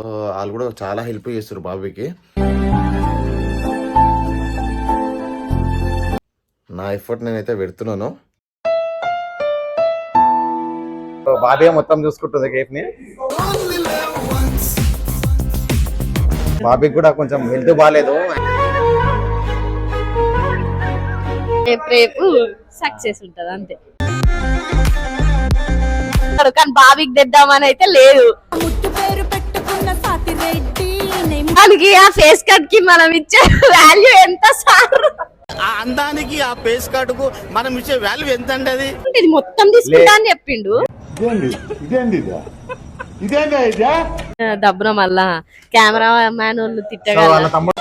So వాళ్ళు కూడా చాలా హెల్ప్ చేస్తారు బాబీకి. నా ఎఫర్ట్ నేనైతే పెడుతున్నాను. బాబీ మొత్తం చూసుకుంటుంది కేఫ్ని బాబీకి కూడా కొంచెం హెల్త్ బాగాలేదు రేపు సక్సెస్ ఉంటది అంతే. కానీ బాబీకి తెద్దామని అయితే లేదు. దానికి ఆ ఫేస్ కట్కి మనం ఇచ్చే వాల్యూ ఎంత సార్? ఆ అందానికి ఆ పేస్ కార్డుకు మనం ఇచ్చే వాల్యూ ఎంత అండి అది ఇది మొత్తం తీసుకుంటా అని చెప్పిండు ఆ, దబ్బున మళ్ళా కెమెరా మ్యాన్ వాళ్ళు సో తిట్టగా వాళ్ళ తమ్ముడు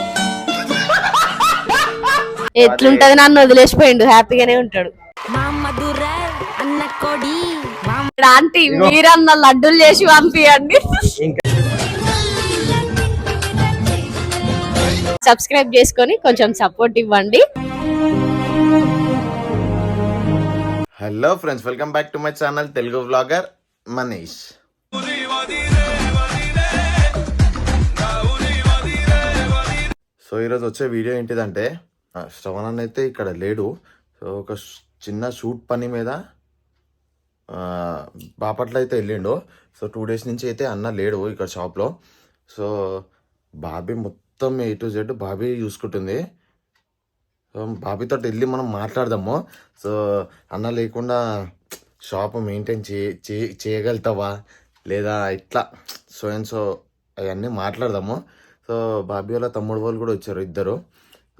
ఎట్లుంటది నన్ను వదిలేసిపోయిండు హ్యాపీగానే ఉంటాడు. మా మధుర అన్న కొడి మా ఇక్కడ ఆంటీ మీరన్న లడ్డూలు చేసి పంపియండి. సబ్స్క్రైబ్ చేసుకొని కొంచెం సపోర్ట్ ఇవ్వండి. Hello friends welcome back to my channel Telugu vlogger Manish so ఈరోజు వచ్చే వీడియో ఏంటిదంటే శ్రవణన్ అయితే ఇక్కడ లేడు. సో ఒక చిన్న షూట్ పని మీద బాపట్ల అయితే వెళ్ళిండు. సో టూ డేస్ నుంచి అయితే అన్న లేడు ఇక్కడ షాప్లో సో బాబీ మొత్తం మొత్తం ఏ టు జెడ్ బాబీ చూసుకుంటుంది బాబీతో వెళ్ళి మనం మాట్లాడదాము. సో అన్న లేకుండా షాప్ మెయింటైన్ చే చే- చేయగలుగుతావా? లేదా ఇట్లా సో అండ్ సో అవన్నీ మాట్లాడదాము. సో బాబీ వాళ్ళ తమ్ముడు వాళ్ళు కూడా వచ్చారు ఇద్దరు.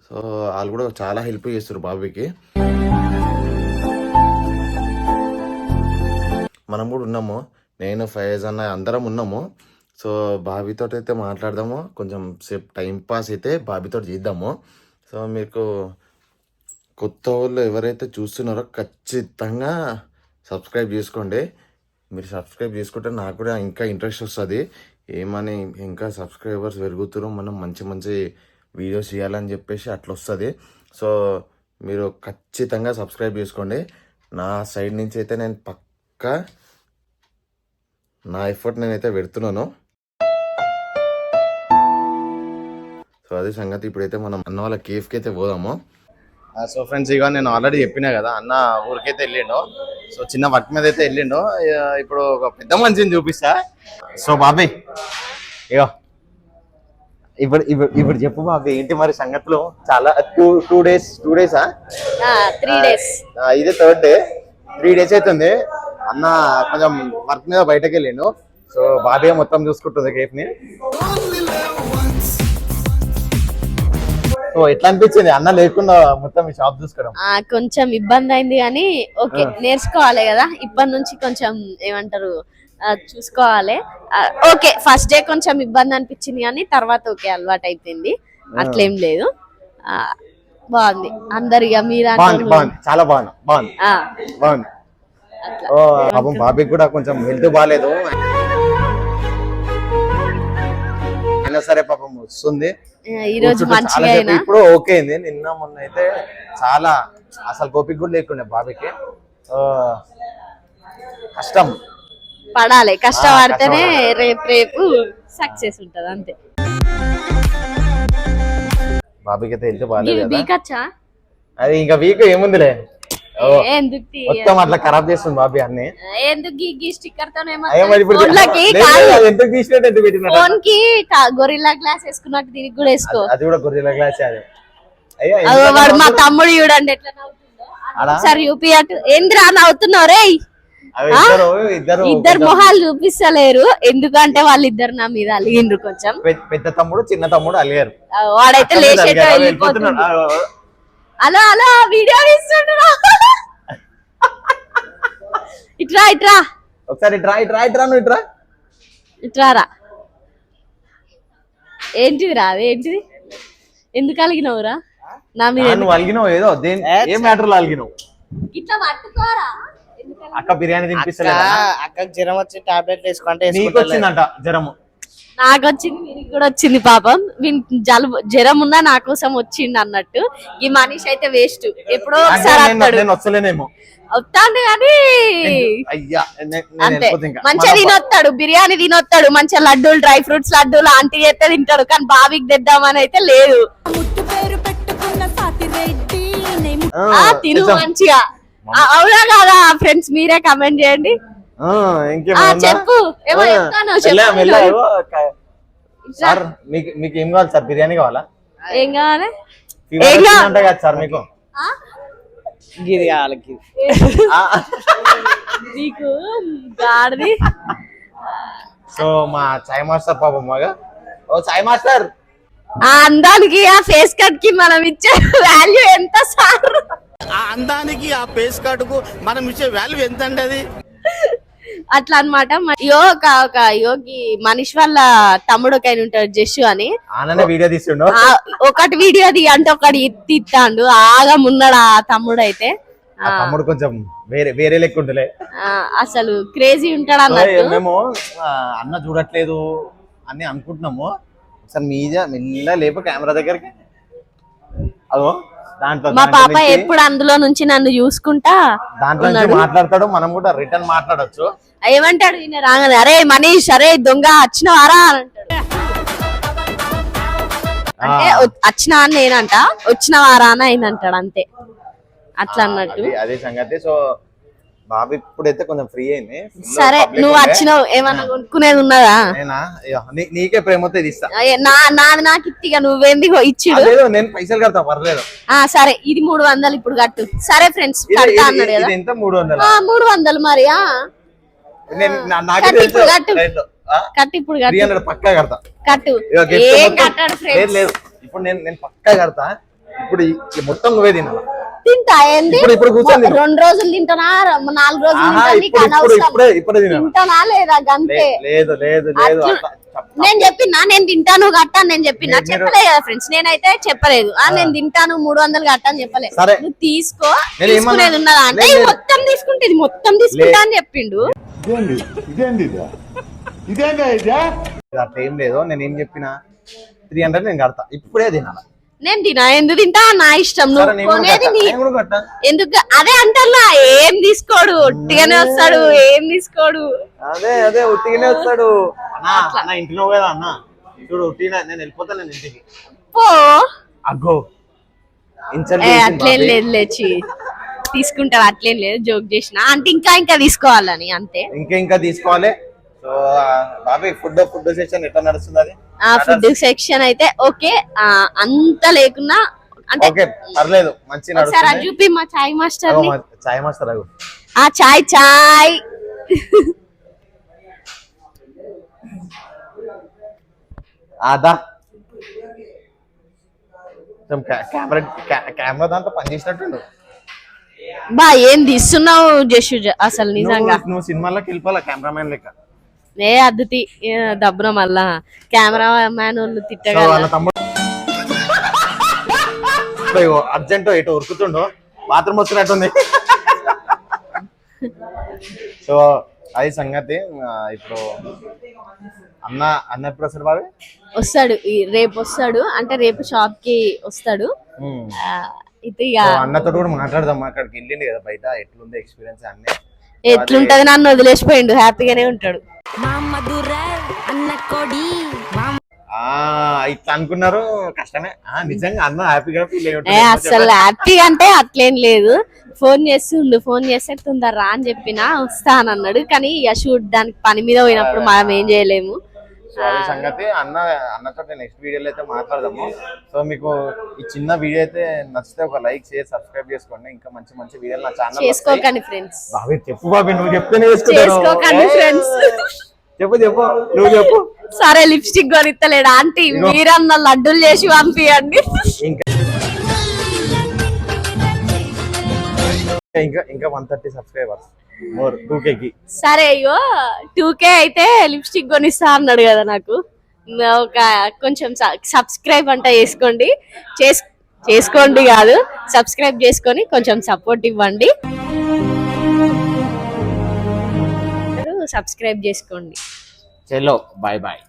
సో వాళ్ళు కూడా చాలా హెల్ప్ చేస్తారు బాబీకి. మనం కూడా ఉన్నాము. నేను ఫైజ్ అన్న అందరం ఉన్నాము. సో బాబీతో అయితే మాట్లాడదాము. కొంచెం సేపు టైంపాస్ అయితే బాబీతో చేద్దాము. సో మీకు కొత్త వాళ్ళు ఎవరైతే చూస్తున్నారో ఖచ్చితంగా సబ్స్క్రైబ్ చేసుకోండి. మీరు సబ్స్క్రైబ్ చేసుకుంటే నాకు కూడా ఇంకా ఇంట్రెస్ట్ వస్తుంది. ఏమని ఇంకా సబ్స్క్రైబర్స్ పెరుగుతున్నారో మనం మంచి మంచి వీడియోస్ చేయాలని చెప్పేసి అట్లా వస్తుంది సో మీరు ఖచ్చితంగా సబ్స్క్రైబ్ చేసుకోండి. నా సైడ్ నుంచి అయితే నేను పక్కా నా ఎఫర్ట్ నేనైతే పెడుతున్నాను. సో అదే సంగతి ఇప్పుడైతే మనం అన్న వాళ్ళ కేఫ్కి అయితే పోదాము సో ఫ్రెండ్స్ ఇక నేను ఆల్రెడీ చెప్పినా కదా అన్న ఊరికైతే వెళ్ళిండు. సో చిన్న వర్క్ మీద అయితే వెళ్ళిండు ఇప్పుడు ఒక పెద్ద మనిషిని చూపిస్తా. సో బాబాయ్ ఇగో ఇప్పుడు ఇప్పుడు ఇప్పుడు చెప్పు బాబాయ్ ఏంటి మరి సంగతులు? చాలా టూ టూ డేస్ టూ డేసా త్రీ డేస్ ఇదే థర్డ్ డే త్రీ డేస్ అవుతుంది అన్న కొంచెం వర్క్ మీద బయటకు వెళ్ళిండు. సో బాబాయ్ మొత్తం చూసుకుంటుంది కేఫ్ని సో ఎట్లా అనిపించింది? అన్న లేకుండా మొత్తం ఈ షాప్ చూసుకోవడం? కొంచెం ఇబ్బంది అయింది కానీ ఓకే నేర్చుకోవాలి కదా. ఇప్పటి నుంచి కొంచెం ఏమంటారు ఆ, చూసుకోవాలి. ఓకే ఫస్ట్ డే కొంచెం ఇబ్బంది అనిపించింది కానీ తర్వాత ఓకే అలవాటు అయిపోయింది. అట్లేం లేదు. ఆ, బాగుంది. అందరిగా మీరు బాగుంది బాగుంది. చాలా బాగుంది బాగుంది. బాగుంది. ఓ పాపం బాబీకి కూడా కొంచెం హెల్త్ బాగాలేదు అయినా సరే పాపం వస్తుంది. ఈ రోజు మంచిగా అయినా? ఇప్పుడు ఓకే అయింది. నిన్న మొన్న అయితే చాలా అసలు కోపిక కూడా లేకుండే బాబీకి. కష్టం. పడాలి. కష్టపడితేనే. రేపు రేపు సక్సెస్ ఉంటది అంతే. బాబీకి అయితే కదా. బీకచ్చా అది ఇంకా వీక్ ఏముందిలే. మొత్తం అట్లా ఖరాబ్ చేస్తుంది బాబీ అన్ని ఎందుకు స్టిక్కర్తో తీసినట్టు ఫోన్కి గొరిల్లా గ్లాస్ వేసుకున్నట్టు దీనికి కూడా వేసుకో. అది కూడా గొర్రెల గ్లాస్ అది. వాడు మా? తమ్ముడు చూడండి ఎట్లా నవ్వుతుందో. అలా? ఒకసారి చూపి అటు. ఏంద్రా నవ్వుతున్నావు రే? అవి ఇద్దరు ఇద్దరు ఇద్దరు మొహాలు చూపిస్తలేరు. ఎందుకంటే వాళ్ళిద్దరు నా మీద అలిగిండ్రు కొంచెం. పెద్ద- తమ్ముడు చిన్న తమ్ముడు అలిగారు. వాడైతే లేచేట అలిగారు. అలా అలా వీడియో ఇట్రా ఇట్రా. ఒకసారి ఇట్రా ఇట్రా ఇట్రా నువ్వు ఇట్రా. ఇట్రారా? ఏంటిది రా ఏంటిది? ఎందుకు అలిగినవురా? నా మీద నువ్వు అలిగినావు ఏదో దేని ఏ మ్యాటర్లో అలిగినావు? ఇట్లా పట్టుకోరా? అక్క బిర్యానీ తినిపిస్తలేదా అక్కకి జ్వరం వచ్చి టాబ్లెట్ వేసుకుంటే నీకు వచ్చిందంట జ్వరము. నాకు వచ్చింది వీరికి కూడా వచ్చింది పాపం. వీని జలుబు జ్వరం ఉన్నా నా కోసం వచ్చిండు అన్నట్టు. ఈ మనిషి అయితే వేస్ట్. ఎప్పుడో అంటే ఒకసారి నేను- వస్తాడు నేను వస్తలేనేమో. వస్తాడు కానీ అయ్యా నే- నేను అంతే. వెళ్ళిపోతా ఇంకా. మంచిగా మన- తినొస్తాడు బిర్యానీ తినొస్తాడు మంచిగా లడ్డూలు డ్రై ఫ్రూట్స్ లడ్డూలు ఆంటీ అయితే తింటాడు కానీ బాబీకి తెద్దామని అయితే లేదు. ముట్టు పేరు పెట్టుకున్న సాతి రెడ్డి నే ఆ, ఆ తిను. మంచిగా. ఆ, అవునా కాదా ఫ్రెండ్స్ మీరే కమెంట్ చేయండి. ఆ, ఇంకేం ఆ ఉందా? చెప్పు. ఏమో ఆ, చెప్తాను చెప్పు. మెల్ల ఏవో క- సార్ మీకు మీకు ఏం కావాలి సార్? బిర్యానీ కావాలా? ఏం కావాలి? ఏం కదా సార్ మీకు. నీకు గాడిది. సో మా చాయ్ మాస్టర్ పాపం మగా. ఓ చాయ్ మాస్టర్. ఆ అందానికి ఆ ఫేస్ కట్కి మనం ఇచ్చే వాల్యూ ఎంత సార్? ఆ అందానికి ఆ పేస్ కార్డుకు మనం ఇచ్చే వాల్యూ ఎంత అండి అది? అట్లా అనమాట యో ఒక ఒక యోగి మనిషి వాళ్ళ తమ్ముడు ఒక ఆయన ఉంటాడు జస్సు అని. వీడియో తీస్తుండో. ఒకటి వీడియో తీ అంటే ఒకటి ఎత్తి ఇస్తాడు ఆగా మున్నాడు ఆ తమ్ముడు అయితే. తమ్ముడు కొంచెం వేరే వేరే లెక్క ఉంటలే. అసలు క్రేజీ ఉంటాడు అన్నట్టు. మేము అన్న చూడట్లేదు అని అనుకుంటున్నాము. ఒకసారి మీద మెల్ల లేపు కెమెరా దగ్గరికి. అదో. దాంట్లో మా పాప ఎప్పుడు అందులో నుంచి నన్ను చూసుకుంటా దాంట్లో నుంచి. మాట్లాడతాడు మనం కూడా రిటర్న్ మాట్లాడొచ్చు. ఏమంటాడు ఈయన? రాగానే అరే మనీష్ అరే దొంగ వచ్చినవారా అని అంటాడు. అంటే వచ్చినా అని నేనంట. వచ్చిన వారా? అని ఆయన అంటాడు అంతే. అట్లా అన్నట్టు. అదే సంగతి. సో బాబు ఇప్పుడైతే కొంచెం ఫ్రీ అయింది. సరే నువ్వు. వచ్చినావు ఏమన్నా కొనుక్కునేది ఉన్నదా? నేనా? నీకే ప్రేమతో ఇది ఇస్తా. అయ్య, నా నాది నాకు ఇట్టిగా నువ్వేంది ఇచ్చిడు. లేదు నేను పైసలు కడతా పర్లేదు. ఆ సరే ఇది మూడు వందలు ఇప్పుడు కట్టు. సరే ఫ్రెండ్స్ కడతా ఇది- అన్నాడు కదా. ఇది ఎంత? మూడు వందల? మూడు వందలు మరి ఇప్పుడు కట్టు. ఇప్పుడు కట్టు. పక్కా కడతా. కట్టు. ఏం కట్టాడు లేదు ఫ్రెండ్స్ లేదు. ఇప్పుడు నేను నేను పక్కా కడతా. ఇప్పుడు మొత్తం నువ్వే తినాలి? తింటా ఏంది. రెండు రోజులు తింటానా? నాలుగు రోజులు తింటానా? లేదా చెప్- నేను చెప్పినా నేను తింటాను కట్టా నేను చెప్పినా. చెప్పలేదు కదా ఫ్రెండ్స్ నేనైతే చెప్పలేదు. ఆ నేను తింటాను మూడు వందలు కట్టని చెప్పలేదు సరే. నువ్వు తీసుకో తీసుకునేది ఉన్నదా అంటే. మొత్తం తీసుకుంటే ఇది మొత్తం తీసుకుంటా అని చెప్పిండు. అట్లా ఏం లేదు నేను ఏం చెప్పినా? త్రీ హండ్రెడ్ నేను కడతా. ఇప్పుడే తినాలి? నేను తినా ఎందుకు తింటా? నా ఇష్టం. నువ్వు కొనేది. నీ. ఎందుకు? అదే అంటల్లా ఏం తీసుకోడు? ఒట్టిగానే వస్తాడు ఏం తీసుకోడు? అదే అదే ఉట్టిగానే వస్తాడు. అన్నా అన్న ఇంటికి నువ్వు కదా అన్న? చూడు ఉట్టిగా నేను వెళ్ళిపోతా నేను ఇంటికి. పో. అగ్గో. ఇన్సల్ట్ ఏ చేసింది అట్లేం బాబీ. లేదు లేచి తీసుకుంటావు? అట్లేం లేదు జోక్ చేసిన. అంటే ఇంకా ఇంకా తీసుకోవాలని అంతే. ఇంకా ఇంకా తీసుకోవాలి. So Bobby food food section ఎట్లా నడుస్తుంది అది? ఆ ఫుడ్ సెక్షన్ అయితే ఓకే. అంత లేకున్నా అంటే ఓకే పర్లేదు మంచి అది నడుస్తుంది. చూపి మా చాయ్ మాస్టర్ని చాయ్ మాస్టర్ అగు ఆ చాయ్ చాయ్. ఆదా కెమెరా కెమెరా దాంట్లో పనిచేసినట్టుండు బా ఏం తీస్తున్నావు జషు అసలు నిజంగా. నువ్వు- నువ్వు సినిమాలోకి వెళ్ళిపోవాలా కెమెరామెన్ లెక్క? ఏ అద్దుతి దబ్బున మళ్ళా. కెమెరా మ్యాన్ వాళ్ళు తమ్ముడు అర్జెంట్ ఇటు ఉరుకుతుండు. బాత్రూమ్ వచ్చినట్టుంది. సో అది సంగతి. ఇప్పుడు అన్న అన్న ఎప్పుడు వస్తాడు బాబు? వస్తాడు. ఈ రేపు వస్తాడు. అంటే రేపు షాప్కి వస్తాడు సో అన్నతో కూడా మాట్లాడదాం. అక్కడికి వెళ్ళింది కదా బయట. ఎట్లుంది ఎక్స్పీరియన్స్ అన్నీ. ఎట్లుంటది నన్ను వదిలేసిపోయిండు హ్యాపీగానే ఉంటాడు. ఇట్లా అనుకున్నారు కష్టమే. నిజంగా అన్న హ్యాపీగా ఫీల్ ఏ అసలు హ్యాపీగా అంటే అట్లేం లేదు. ఫోన్ చేస్తుండు ఫోన్ చేస్తే తొందర రా అని చెప్పిన వస్తానన్నాడు. కానీ ఇక షూట్ దానికి పని మీద పోయినప్పుడు మనం ఏం చేయలేము. సో అది సంగతి. అన్న అన్నతో నెక్స్ట్ వీడియోలో అయితే మాట్లాడదాము. సో మీకు ఈ చిన్న వీడియో అయితే నచ్చితే ఒక లైక్ షేర్ సబ్స్క్రైబ్ చేసుకోండి. ఇంకా మంచి మంచి వీడియోలు నా ఛానల్ చేసుకోకండి ఫ్రెండ్స్ బాబీ చెప్పు బాబీ నువ్వు చెప్తేనే. చేసుకోకండి friends. చెప్పు చెప్పు నువ్వు చెప్పు. సరే లిప్స్టిక్ కొనిస్తలేడు ఆంటీ మీరన్న లడ్డూలు చేసి పంపియండి. ఇంకా. ఇంకా ఇంకా one thirty subscribers more to కేకి సరే అయ్యో టూ కే అయితే లిప్స్టిక్ కొనిస్తా అన్నాడు కదా నాకు. ఒక కొంచెం సబ్స్క్రైబ్ అంట చేసుకోండి. చేస్ చేసుకోండి కాదు సబ్స్క్రైబ్ చేసుకొని కొంచెం సపోర్ట్ ఇవ్వండి. సబ్స్క్రైబ్ చేసుకోండి. చలో బాయ్ బాయ్.